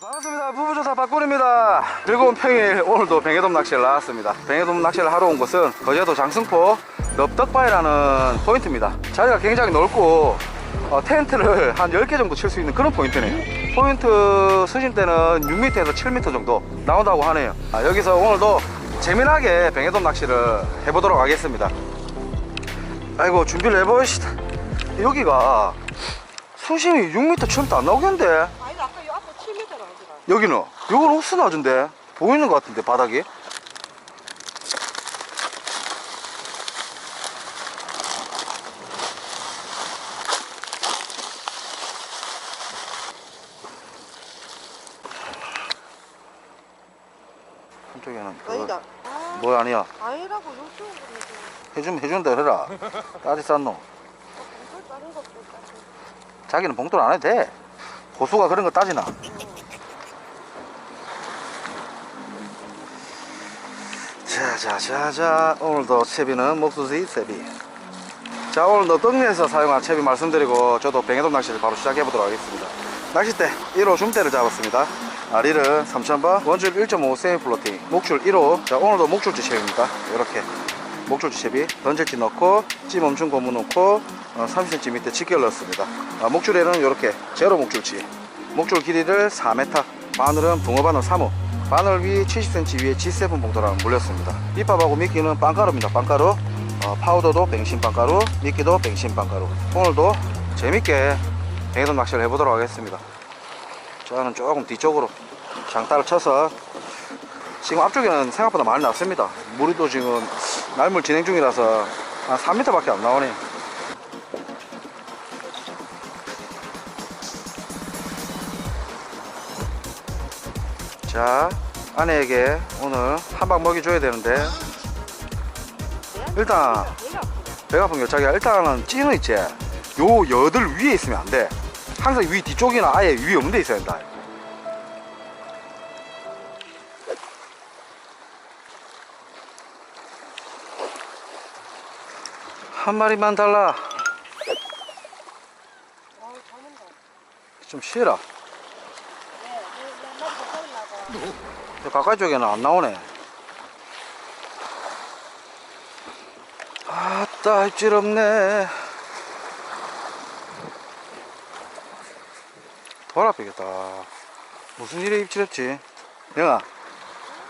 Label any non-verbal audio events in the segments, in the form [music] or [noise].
반갑습니다. 부부조사 박군입니다. 즐거운 평일 오늘도 뱅에돔 낚시를 나왔습니다. 뱅에돔 낚시를 하러 온 곳은 거제도 장승포 넙덕바위라는 포인트입니다. 자리가 굉장히 넓고 어, 텐트를 한 10개 정도 칠 수 있는 그런 포인트네요. 포인트 수심대는 6m에서 7m 정도 나온다고 하네요. 아, 여기서 오늘도 재미나게 뱅에돔 낚시를 해보도록 하겠습니다. 아이고 준비를 해보시다. 여기가 수심이 6m, 7m 안 나오겠는데? 아니 아까 요 앞에 7m라 하더라. 여기는 이건 옥수 낮은데 보이는 것 같은데 바닥이 한쪽에는 아니다. 아, 뭐 아니야? 아니라고 해서 해주면 해준다 해라. 따지 쌌노 이걸 다른 것도 따지. 자기는 봉돌 안 해도 돼. 고수가 그런 거 따지나. 자자자자 오늘도 채비는 목수수이 채비. 자 오늘도 떡리에서 사용한 채비 말씀드리고 저도 뱅에돔 낚시를 바로 시작해 보도록 하겠습니다. 낚싯대 1호 중대를 잡았습니다 아리는 3000번 원줄 1.5 세미 플로팅. 목줄 1호. 자 오늘도 목줄지 채비입니다. 이렇게. 목줄지 채비 던질지 넣고 찌 멈춘 고무 넣고 어, 30cm 밑에 직결 넣었습니다. 아, 목줄에는 이렇게 제로 목줄지 목줄 길이를 4m 바늘은 붕어바늘 3호. 바늘 위 70cm 위에 G7 봉도랑 물렸습니다. 밑밥하고 미끼는 빵가루입니다. 빵가루. 어, 파우더도 뱅신 빵가루. 미끼도 뱅신 빵가루. 오늘도 재밌게 뱅에돔 낚시를 해보도록 하겠습니다 저는 조금 뒤쪽으로 장따를 쳐서 지금 앞쪽에는 생각보다 많이 났습니다. 또 지금 날물 진행 중이라서 한 3m 밖에 안 나오네. 자 아내에게 오늘 한방 먹여줘야 되는데 일단. 배가 아픈 게 자기가 일단은 찌는 있지. 요 여들 위에 있으면 안돼 항상 위 뒤쪽이나 아예 위 없는 데 있어야 된다 한 마리만 달라. 좀. 저 가까이 쪽에는 안 나오네 아따 입질 없네 돌아빼겠다. 무슨 일에 입질했지? 영아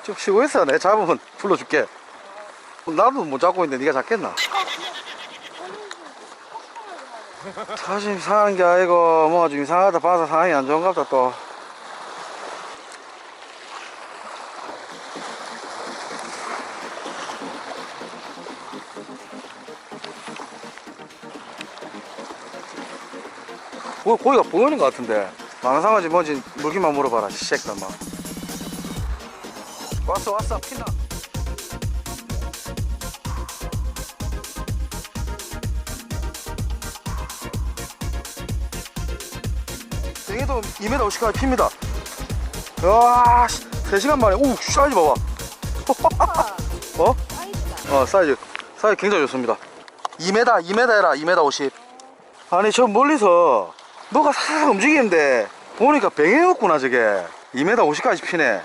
좀 쉬고 있어 내 잡으면 불러줄게. 나도 못 잡고 있는데 네가 잡겠나? 사실 이상한 게 아니고 뭐 좀 이상하다. 봐서 상황이 안 좋은가 보다 또. 고, 고기가 보이는 것 같은데 망상하지 뭔지? 물기만 물어봐라 시새끼들 막. 왔어 왔어 피나 땡에도 2m 50까지 핍니다. 와 3시간 만에 오 사이즈 봐봐. 어? 어 사이즈. 사이즈 굉장히 좋습니다. 2m 2m 해라 2m 50 아니 저 멀리서 뭐가 살살 움직이는데 보니까 뱅에였구나 저게. 2m 50까지 피네.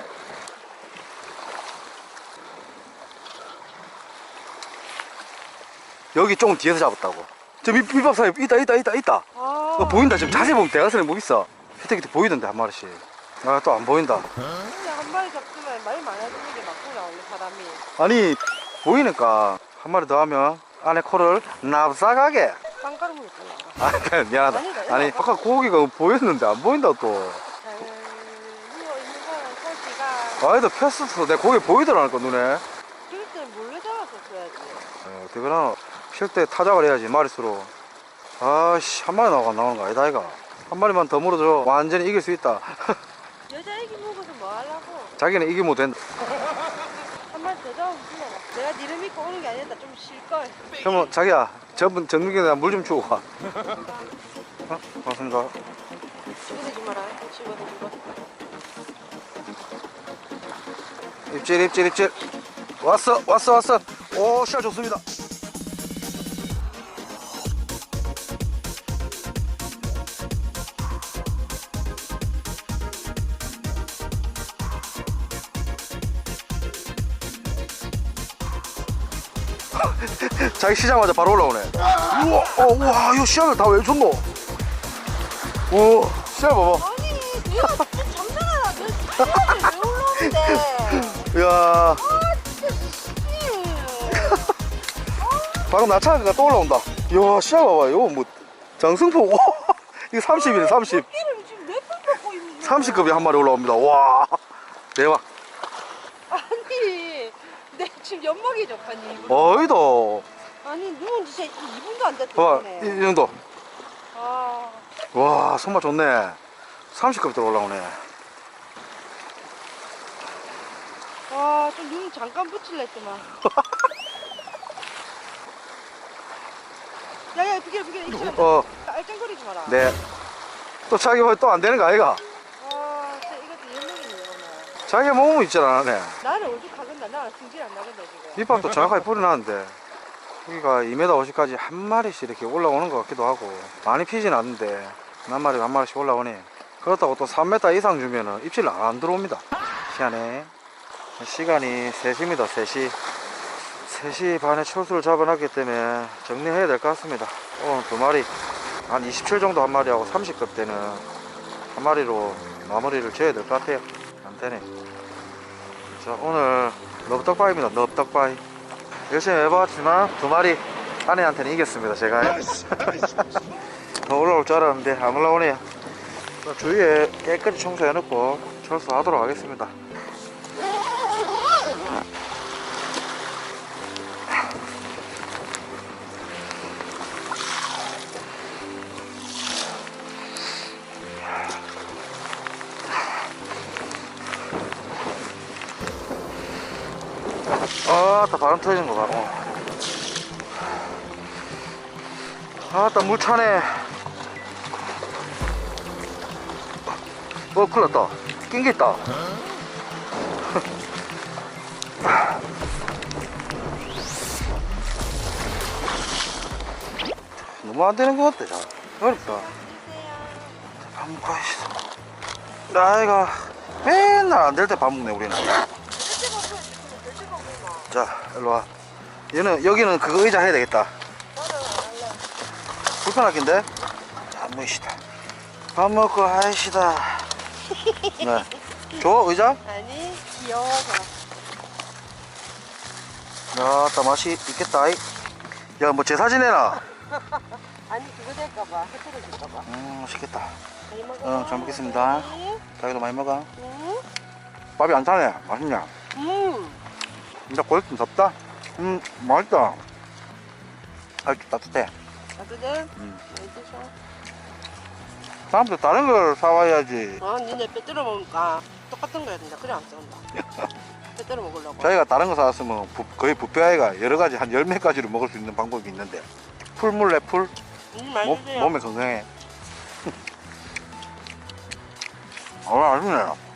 여기 조금 뒤에서 잡았다고. 저 밑, 밑밥 사이 있다 있다 있다 있다. 아. 어, 보인다. 지금 자세히 보면 대가선에 뭐 있어. 밑에 보이던데 한 마리씩. 아 또 안 보인다. 근데 한 마리 잡으면 말이 많아지는 게 맞구나 원래 사람이. 아니 보이니까 한 마리 더 하면 안에 코를 납작하게. 빵가루 먹었구나. 아 [laughs] 미안하다. 아니다, 아니. 아까 고기가 보였는데 안 보인다 또 소지가 아이도 폈었어 내 고기 보이더라니까 눈에 그럴 때는 몰래 잡았었어야지. 어, 어떻게 그러나 필때 타작을 해야지 마리수로 아씨 한 마리 나가 나오는 거 아니다 이가 한 마리만 더 물어줘 완전히 이길 수 있다 [laughs] 여자 애기 먹어서 뭐 하려고? 자기는 이기면 된다 한 마리 더 잡으면 되나? 내가 니를 믿고 오는 게 아니다. 좀 쉴걸. 그러면 자기야 저분 정민경에 물좀 주고 가 [laughs] 어? 고맙습니다 집어대지 마라. 집어대지 마. 입질 입질 입질 왔어 왔어 왔어 오 시야 좋습니다 [laughs] 자기 시자마자 바로 올라오네 우와 어, 우와 이거 시야를 다 왜 줬노 오 시야 봐봐. 아니 내가 진짜 장난하나 너 시간을 왜 올라오는데? 이야. 진짜 씨. 방금 나차가 또 올라온다. 이야 시야 봐봐. 이거 뭐 장승포 와 이거 30이네 30 끼를 지금 몇번 먹고 있는 거야? 30급이 한 마리 올라옵니다. 와. 대박. 아니 내 지금 연막이 접하니 어이도. 아니 누군 진짜 2분도 안 됐다 봐봐 이, 이 정도. 아 와 손맛 좋네 30급들 올라오네 와, 좀눈 잠깐 붙일라 했더만. [laughs] 야, 야, 비켜, 비켜, 어 알짱거리지 마라. 네. 또 자기 또 안 되는 거 아이가? 아, 진짜 이것도 연막이네, 오늘. 자기 몸은 있잖아, 네. 나는 오죽하겠나? 나는 승질 안 나겠다, 지금. 밑밥도 정확하게 뿌려놨는데, 여기가 2m 50까지 한 마리씩 이렇게 올라오는 것 같기도 하고, 많이 피진 않는데, 한 마리 한 마리씩 올라오니, 그렇다고 또 3m 이상 주면은 입질 안 들어옵니다. 시간에. 시간이 3시입니다, 3시. 3시 반에 철수를 잡아놨기 때문에 정리해야 될 것 같습니다. 오늘 두 마리, 한 27 정도 한 마리하고 30급 되는 한 마리로 마무리를 지어야 될 것 같아요. 안 되네. 자, 오늘 넙떡바입니다. 넙떡바이. 열심히 해봤지만 두 마리 아내한테는 이겼습니다. 제가. 더 올라올 줄 알았는데 안 올라오네요. 자, 주위에 깨끗이 청소해놓고 철수하도록 하겠습니다. 아따 바람 터지는 거 봐. 어. 아따 물 차네. 어 큰일 났다. 낀 게 있다. [laughs] 너무 안 되는 것 같아. 자. 어렵다. 밥 먹고 있어. 나이가 맨날 안 될 때 밥 먹네 우리는. 자, 일로 와. 얘는 여기는 그거 의자 해야 되겠다. 불편하긴데. 자, 모이시다. 밥 먹고 하시다. 네. 줘 의자? 아니, 귀여워서. 야, 따 맛이 있겠다. 이. 야, 뭐 제사 지내나? [laughs] 아니, 그거 될까봐. 해떨어질까봐. 음, 맛있겠다. 잘 먹어. 어, 잘 먹겠습니다. 자기도 많이 먹어. 응? 밥이 안 타네. 맛있냐? 음. 진짜 고기 좀 덥다. 음, 맛있다. 아주 따뜻해. 따뜻해? 음. 왜 드셔? 다음부터 다른 걸 사와야지. 아, 니네 빼뜨려 먹으니까 똑같은 거 해야 된다. 그래 안 싸운다. [laughs] 빼뜨려 먹으려고. 저희가 다른 거 사왔으면 부- 거의 부페 아이가 여러 가지 한 열몇 가지로 먹을 수 있는 방법이 있는데 풀물래 풀 음, 몸. 몸에 건강해 [laughs] 아 맛있네 음.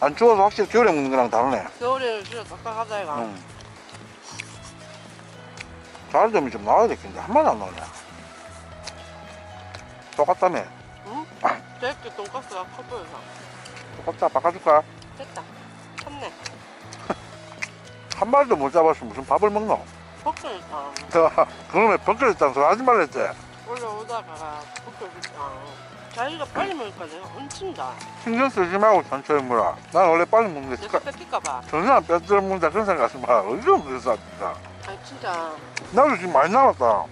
안 추워서 확실히 겨울에 먹는 거랑 다르네 겨울에는 진짜 딱딱하다, 이가. 응. 다른 점이 좀 나와야 되겠는데 한 마리 안 나오네 똑같다며 응? 저렇게 돈가스가 커 보여서. 똑같다 바꿔줄까? 됐다. 쳤네. 한 마리도 못 잡았으면 무슨 밥을 먹노 걱정했다. [laughs] 그러면 벗겨졌다는 소리 하지 말랬지 올라오다가 벗겨졌다. 자기가 빨리 먹으니까? 내가 얹힌다. 신경 쓰지 말고 천천히 물어 난 원래 빨리 먹는데 내가 습관 뺏길까봐. 전혀 안 뺏들어 먹는다 그런 생각 하지 마 어디서 먹었어 진짜 아니, 진짜. 나도 지금 많이 남았다.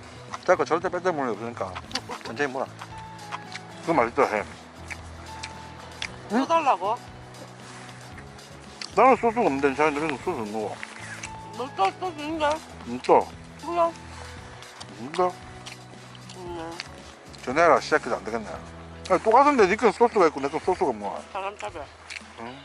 자꾸 절대 뺏들 먹는 게 없으니까. 천천히 물어 그거 맛있다 해. 응? 또 달라고? 나는 소스가 없는데 자기는 소스 먹어. 너또 또 주는데? 진짜 뭐야? 진짜 음, 전화해라. 시작해도 안 되겠네 아니, 똑같은데 니건 소스가 있고 내건 소스가 뭐야 사람 차별. 응?